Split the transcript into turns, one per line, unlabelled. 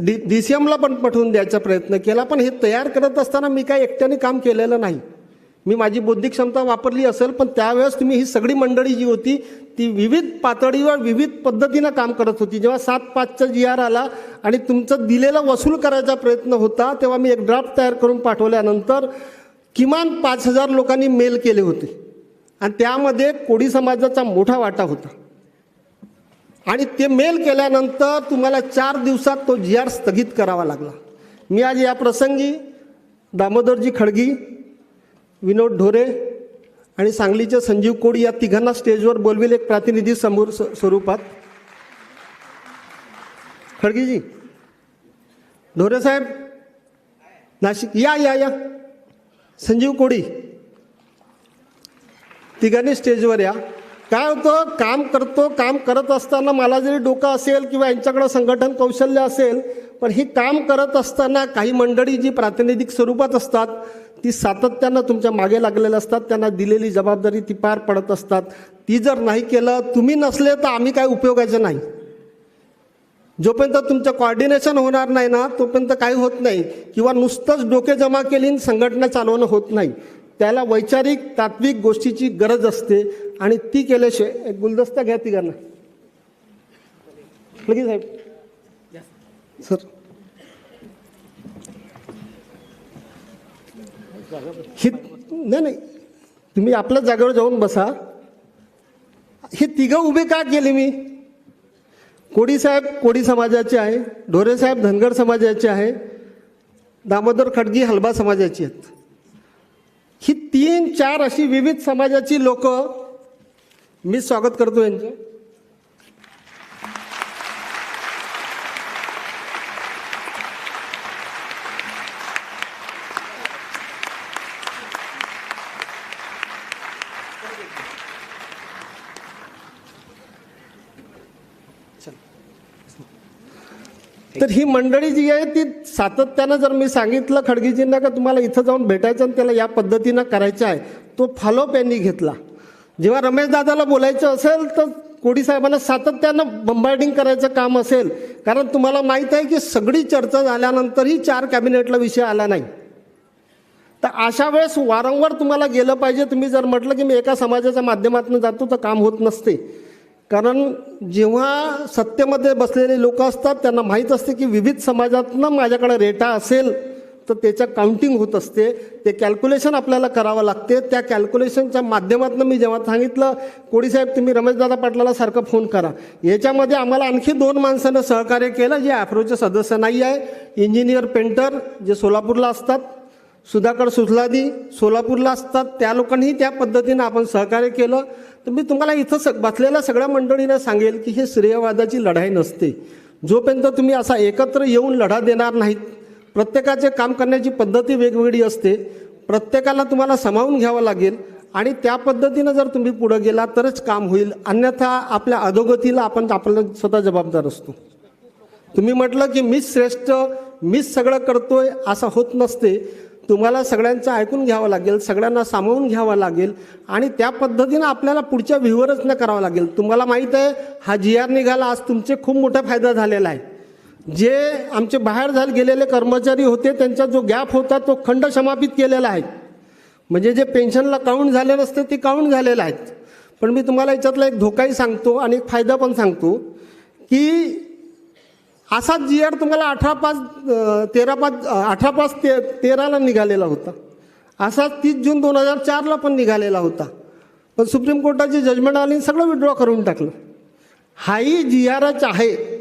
D D C एमला पण पाठवून द्यायचा प्रयत्न केला पण हे तयार करत असताना मी काय एकट्याने काम केलेलं नाही. मी माझी बौद्धिक क्षमता वापरली असेल पण त्यावेळेस तुम्ही ही सगळी मंडळी जी होती ती विविध पातळीवर विविध पद्धतीनं काम करत होती. जेव्हा सात पाचचा जी आर आला आणि तुमचं दिलेलं वसूल करायचा प्रयत्न होता तेव्हा मी एक ड्राफ्ट तयार करून पाठवल्यानंतर किमान पाच हजार लोकांनी मेल केले होते. आणि त्यामध्ये कोळी समाजाचा मोठा वाटा होता. आणि ते मेल केल्यानंतर तुम्हाला चार दिवसात तो जी आर स्थगित करावा लागला. मी आज या प्रसंगी दामोदरजी खडगी विनोद ढोरे आणि सांगलीचे संजीव कोडी या तिघांना स्टेजवर बोलवेल एक प्रातिनिधी समोर स- स्वरूपात. खडगीजी ढोरे साहेब नाशिक या या या. संजीव कोडी तिघांनी स्टेजवर या. काय होतं? काम करतो काम करत असताना मला जरी डोकं असेल किंवा यांच्याकडं संघटन कौशल्य असेल पण ही काम करत असताना काही मंडळी जी प्रातिनिधिक स्वरूपात असतात ती सातत्यानं तुमच्या मागे लागलेल्या असतात त्यांना दिलेली जबाबदारी ती पार पडत असतात. ती जर नाही केलं तुम्ही नसले तर आम्ही काय उपयोगाचे नाही. जोपर्यंत तुमचं कॉर्डिनेशन होणार नाही ना तोपर्यंत काही होत नाही. किंवा नुसतंच डोके जमा केली आणि संघटना चालवणं होत नाही. त्याला वैचारिक तात्विक गोष्टीची गरज असते आणि ती केल्याशिवाय एक गुलदस्ता घ्या तिघांना. लगेच साहेब. सर. ही नाही नाही. तुम्ही आपल्या जागेवर जाऊन बसा. हे तिघं उभे का केले मी? कोडी साहेब कोडी समाजाचे आहे ढोरे साहेब धनगर समाजाचे आहे दामोदर खडगी हलबा समाजाची आहेत. ही तीन चार अशी विविध समाजाची लोक मी स्वागत करतो यांचे. तर ही मंडळी जी आहे ती सातत्यानं जर मी सांगितलं खडगेजींना का तुम्हाला इथं जाऊन भेटायचं आणि त्याला या पद्धतीनं करायचं आहे तो फॉलोअप यांनी घेतला. जेव्हा रमेश दादाला बोलायचं असेल तर कोडी साहेबांना सातत्यानं बंबार्डिंग करायचं काम असेल. कारण तुम्हाला माहीत आहे की सगळी चर्चा झाल्यानंतरही चार कॅबिनेटला विषय आला नाही. तर अशा वेळेस वारंवार तुम्हाला गेलं पाहिजे. तुम्ही जर म्हटलं की मी एका समाजाच्या माध्यमातून जातो तर काम होत नसते. कारण जेव्हा सत्तेमध्ये बसलेले लोक असतात त्यांना माहीत असते की विविध समाजातनं माझ्याकडे रेटा असेल तर त्याच्या काउंटिंग होत असते. ते कॅल्क्युलेशन आपल्याला करावं लागते. त्या कॅल्क्युलेशनच्या माध्यमातून मी जेव्हा सांगितलं कोडी साहेब तुम्ही रमेशदादा पाटलाला सारखं फोन करा. याच्यामध्ये आम्हाला आणखी दोन माणसानं सहकार्य केलं जे ॲफ्रोचे सदस्य नाही आहे. इंजिनियर पेंटर जे सोलापूरला असतात सुधाकर सुसलादी सोलापूरला असतात. त्या लोकांनीही त्या पद्धतीनं आपण सहकार्य केलं. तर मी तुम्हाला इथं स बसलेल्या सगळ्या मंडळींना सांगेल की हे श्रेयवादाची लढाई नसते. जोपर्यंत तुम्ही असा एकत्र येऊन लढा देणार नाहीत प्रत्येकाचे काम करण्याची पद्धती वेगवेगळी असते. प्रत्येकाला तुम्हाला सामावून घ्यावं लागेल आणि त्या पद्धतीनं जर तुम्ही पुढं गेला तरच काम होईल. अन्यथा आपल्या अधोगतीला आपण आपल्याला स्वतः जबाबदार असतो. तुम्ही म्हटलं की मीच श्रेष्ठ मीच सगळं करतोय असं होत नसते. तुम्हाला सगळ्यांचं ऐकून घ्यावं लागेल सगळ्यांना सामावून घ्यावं लागेल आणि त्या पद्धतीनं आपल्याला पुढच्या व्यूवरच करावं लागेल. तुम्हाला माहीत आहे हा जी आर निघाला आज तुमचे खूप मोठा फायदा झालेला आहे. जे आमचे बाहेर झाले गेलेले कर्मचारी होते त्यांचा जो गॅप होता तो खंड समापित केलेला आहे. म्हणजे जे पेन्शनला काउंट झाले नसते ते काउंट झालेले आहेत पण मी तुम्हाला याच्यातला एक धोकाही सांगतो आणि एक फायदा पण सांगतो की असाच जी आर तुम्हाला अठरा पाच तेरा पाच अठरा पाच ते तेराला निघालेला होता. असाच तीस जून दोन हजार चारला पण निघालेला होता. पण सुप्रीम कोर्टाची जजमेंट आली आणि सगळं विड्रॉ करून टाकलं. हाही जी आरच आहे.